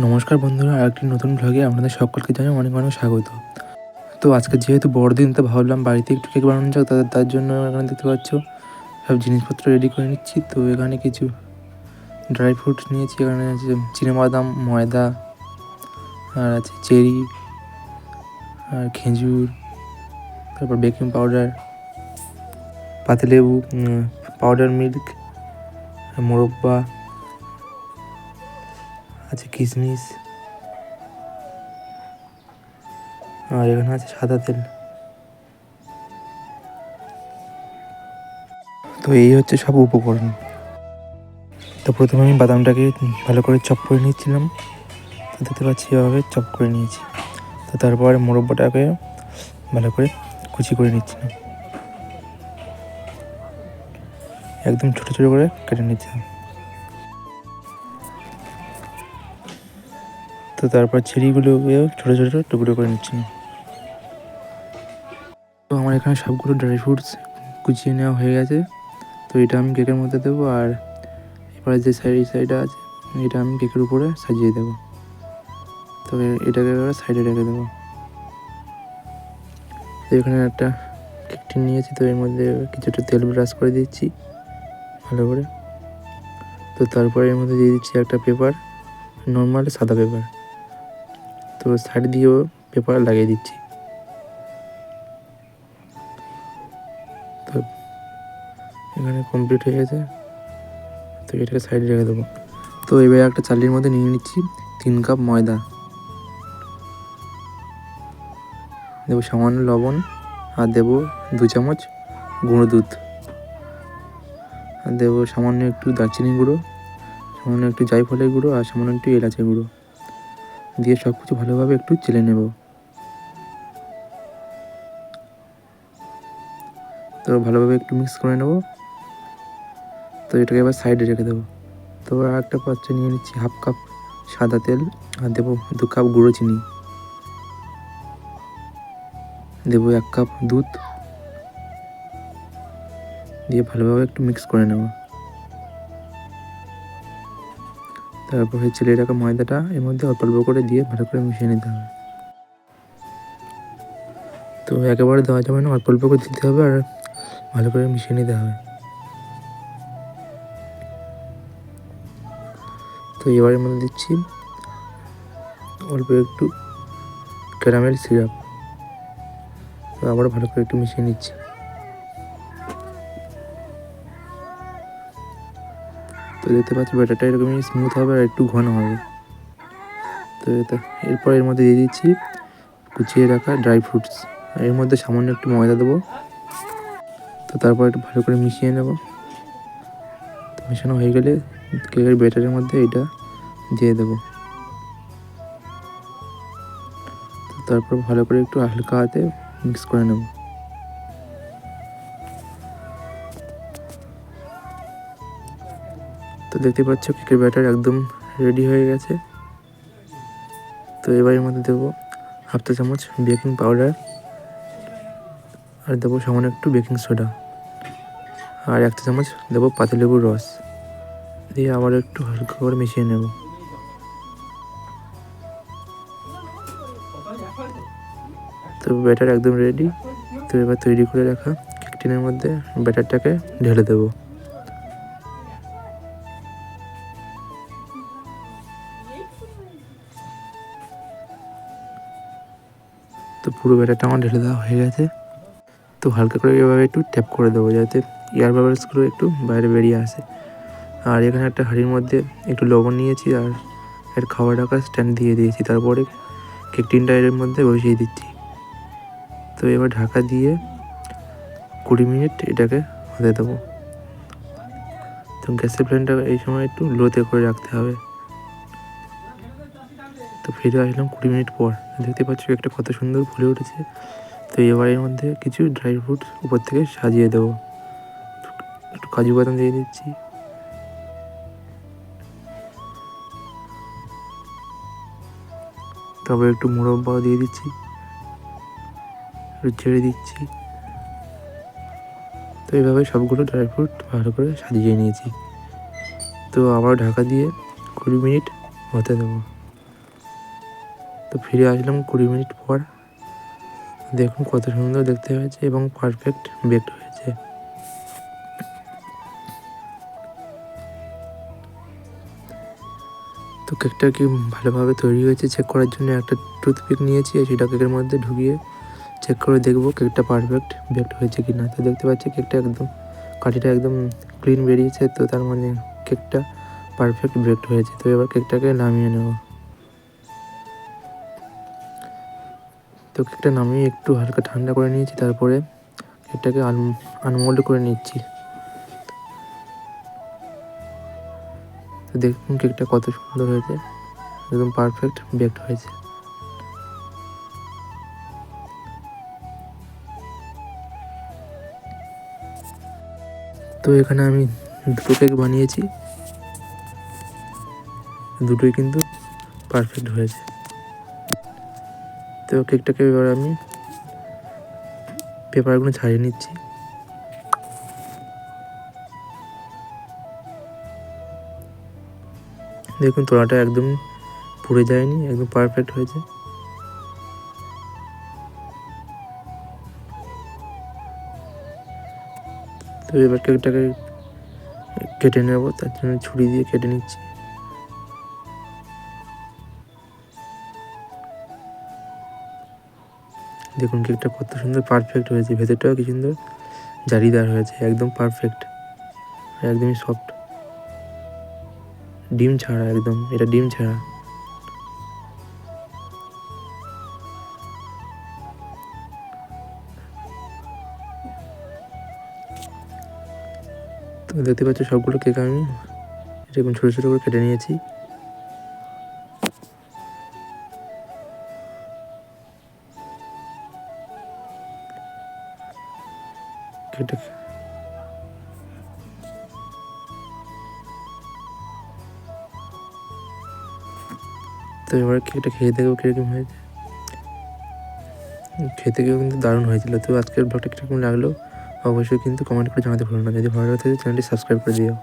নমস্কার বন্ধুরা আর একটি নতুন ভ্লগে আপনাদের সকলকে জানাই অনেক অনেক স্বাগত। তো আজকে যেহেতু বড়দিন, তো ভাবলাম বাড়িতে একটু কেক বানানো যাক তাদের তার জন্য এখানে দেখতে পাচ্ছ, সব জিনিসপত্র রেডি করে নিচ্ছি। তো এখানে কিছু ড্রাই ফ্রুটস নিয়েছি, এখানে আছে চিনাবাদাম, ময়দা, আর আছে চেরি, আর খেজুর, তারপর বেকিং পাউডার পাতিলেবু পাউডার মিল্ক মোরব্বা আছে কিশমিশ আর এখানে আছে সাদা তেল। তো এই হচ্ছে সব উপকরণ। তো প্রথমে আমি বাদামটাকে ভালো করে চপ করে নিচ্ছিলাম তো দেখতে পাচ্ছি এভাবে চপ করে নিয়েছি। তো তারপরে মোরব্বাটাকে ভালো করে কুচি করে নিচ্ছিলাম। একদম ছোটো ছোটো করে কেটে নিচ্ছিলাম। তো তারপর চেরিগুলোকেও ছোটো ছোটো টুকরো করে নিচ্ছি। তো আমার এখানে সবগুলো ড্রাই ফ্রুটস কুচিয়ে নেওয়া হয়ে গেছে। তো এটা আমি কেকের মধ্যে দেবো আর এবারে যে সাইড এই সাইডটা আছে, এটা আমি কেকের উপরে সাজিয়ে দেবো। তো এটাকে এবার সাইডে রেখে দেবো। তো এখানে একটা কেক টিন নিয়েছি, তো এর মধ্যে কিছুটা তেল ব্রাশ করে দিচ্ছি, ভালো করে। তো তারপরে এর মধ্যে দিয়ে দিচ্ছি একটা পেপার নর্মাল সাদা পেপার তো সাইড দিয়েও পেপার লাগিয়ে দিচ্ছি। তো এখানে কমপ্লিট হয়ে গেছে। তো এটাকে সাইডে রেখে দেবো। তো এবার একটা চালির মধ্যে নিয়ে নিচ্ছি তিন কাপ ময়দা। দেবো সামান্য লবণ আর দেবো দু চামচ গুঁড়ো দুধ। আর দেবো সামান্য একটু দারচিনি গুঁড়ো, সামান্য একটু জায়ফলের গুঁড়ো আর সামান্য একটু এলাচের গুঁড়ো। দিয়ে সব কিছু ভালোভাবে একটু চেলে নেব। তো ভালোভাবে একটু মিক্স করে নেব। তো এটাকে এবার সাইডে রেখে দেবো। তো আর একটা পাত্রে নিয়ে নিচ্ছি হাফ কাপ সাদা তেল আর দেবো দু কাপ গুঁড়ো চিনি। দেবো এক কাপ দুধ। দিয়ে ভালোভাবে একটু মিক্স করে নেব। তারপরে ছেলে রাখা ময়দাটা, এর মধ্যে অল্প অল্প করে দিয়ে ভালো করে মিশিয়ে নিতে হবে। তো একেবারে দেওয়া যাবে না, অল্প অল্প করে দিতে হবে আর ভালো করে মিশিয়ে নিতে হবে। তো এবারের মধ্যে দিচ্ছি অল্প একটু ক্যারামেল সিরাপ তো আবারও ভালো করে একটু মিশিয়ে নিচ্ছি। দেখতে পাচ্ছি, ব্যাটারটা এরকমই স্মুথ হবে আর একটু ঘন হবে। তো এটা, এরপর এর মধ্যে দিয়ে দিচ্ছি কুচিয়ে রাখা ড্রাই ফ্রুটস আর এর মধ্যে সামান্য একটু ময়দা দেবো। তো তারপর একটু ভালো করে মিশিয়ে নেব। তো মেশানো হয়ে গেলে কেকের ব্যাটারের মধ্যে এটা দিয়ে দেবো। তারপর ভালো করে একটু হালকা হাতে মিক্স করে নেব। দেখতে পাচ্ছ কেকের ব্যাটার একদম রেডি হয়ে গেছে। তো এবার এর মধ্যে দেবো হাফ চা চামচ বেকিং পাউডার আর দেবো সামান্য একটু বেকিং সোডা আর এক চা চামচ দেবো পাতিলেবুর রস। দিয়ে আবার একটু হালকা করে মিশিয়ে নেব। তো ব্যাটার একদম রেডি তো এবার তৈরি করে রাখা কেক টিনের মধ্যে ব্যাটারটাকে ঢেলে দেবো। পুরো ব্যাটারটা আমার ঢেলে দেওয়া হয়ে গেছে। তো হালকা করে এভাবে একটু ট্যাপ করে দেবো যাতে এয়ার বাবলসগুলো একটু বাইরে বেরিয়ে আসে। আর এখানে একটা হাঁড়ির মধ্যে একটু লবণ নিয়েছি আর এর খাবার রাখার স্ট্যান্ড দিয়ে দিয়েছি। তারপরে কেক টিনটা এর মধ্যে বসিয়ে দিচ্ছি। তো এবার ঢাকা দিয়ে কুড়ি মিনিট এটাকে হতে দেবো। তো গ্যাসের ফ্লেমটা এই সময় একটু লোতে করে রাখতে হবে। তো ফিরে আসলাম কুড়ি মিনিট পর। দেখতে পাচ্ছ একটা কত সুন্দর ফুলে উঠেছে। তো এবার মধ্যে কিছু ড্রাই ফ্রুট উপর থেকে সাজিয়ে দেবো। একটু কাজু বাদাম দিয়ে দিচ্ছি। তারপর একটু মুরব্বাও দিয়ে দিচ্ছি। একটু ছেড়ে দিচ্ছি। তো এইভাবে সবগুলো ড্রাই ফ্রুট ভালো করে সাজিয়ে নিয়েছি। তো আবার ঢাকা দিয়ে কুড়ি মিনিট হতে দেবো। তো ফিরে আসলাম কুড়ি মিনিট পর। দেখুন কত সুন্দর দেখতে হয়েছে এবং পারফেক্ট বেকড হয়েছে। তো কেকটা কি ভালোভাবে তৈরি হয়েছে চেক করার জন্য একটা টুথপিক নিয়েছি সেটা কেকের মধ্যে ঢুকিয়ে চেক করে দেখব কেকটা পারফেক্ট বেকড হয়েছে কি না তো দেখতে পাচ্ছি কেকটা একদম, কাঠিটা একদম ক্লিন বেরিয়েছে, তো তার মানে কেকটা পারফেক্ট বেকড হয়েছে। তো এবার কেকটাকে নামিয়ে নেব। তো কেকটা নামিয়ে একটু হালকা ঠান্ডা করে নিয়েছি, তারপরে কেকটাকে আনমোল্ড করে নিচ্ছি। তো দেখুন কেকটা কত সুন্দর হয়েছে, একদম পারফেক্ট বেকড হয়েছে। তো এখানে আমি দুটো কেক বানিয়েছি, দুটোই কিন্তু পারফেক্ট হয়েছে। তো কেকটাকে এবার আমি পেপারগুলো ছাড়িয়ে নিচ্ছি। দেখুন তোলাটা একদম পুড়ে যায়নি, একদম পারফেক্ট হয়েছে। তো এবার কেকটাকে কেটে নেব, তার জন্য ছুরি দিয়ে কেটে নিচ্ছি। দেখুন কেকটা কত সুন্দর পারফেক্ট হয়েছে। ভেতরটাও কি সুন্দর? জারিদার হয়েছে, একদম পারফেক্ট একদমই সফট ডিম ছাড়া একদম, এটা ডিম ছাড়া। তো দেখতে পাচ্ছ সবগুলো কেক আমি এরকম ছোটো ছোটো করে কেটে নিয়েছি। কেটে তো এবার কেকটা খেয়ে দেখব কীরকম হয়েছে খেতে গিয়েও কিন্তু দারুণ হয়েছিল। তো আজকের ব্লগটা কীরকম লাগল? অবশ্যই কিন্তু কমেন্ট করে জানাতে ভুলো না। যদি ভালো লাগে চ্যানেলটি সাবস্ক্রাইব করে দিও।